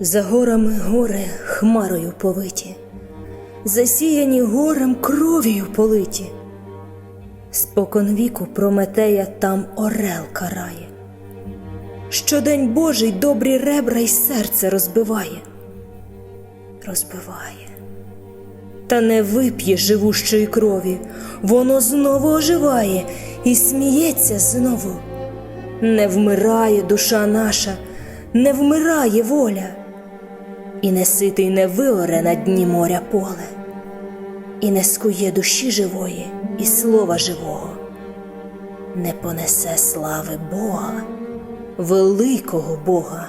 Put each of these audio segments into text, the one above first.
За горами гори хмарою повиті, засіяні горем кров'ю политі. Спокон віку Прометея там орел карає. Щодень Божий добрі ребра й серце розбиває, розбиває. Та не вип'є живущої крові, воно знову оживає і сміється знову. Не вмирає душа наша, не вмирає воля, і не ситий не виоре на дні моря поле, і не скує душі живої і слова живого, не понесе слави Бога, великого Бога.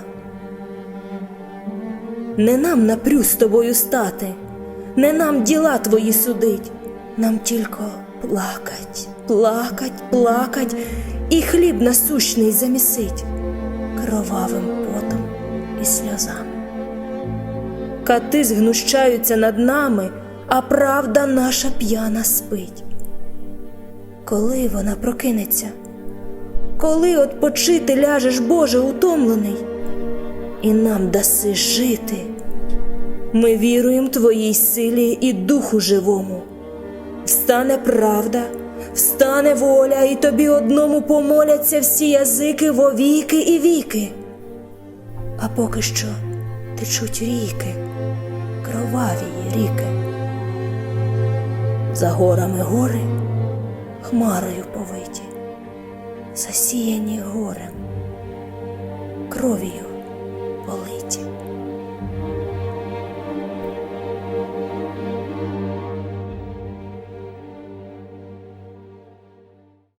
Не нам напрю з тобою стати, не нам діла твої судить, нам тільки плакать, плакать, плакать, і хліб насущний замісить кровавим потом і сльозами. Кати згнущаються над нами, а правда наша п'яна спить. Коли вона прокинеться, коли отпочити ляжеш, Боже, утомлений, і нам даси жити. Ми віруємо Твоїй силі і духу живому. Встане правда, встане воля, і тобі одному помоляться всі язики во віки і віки. А поки що течуть ріки, кроваві ріки. За горами гори хмарою повиті, засіяні горем, кров'ю политі.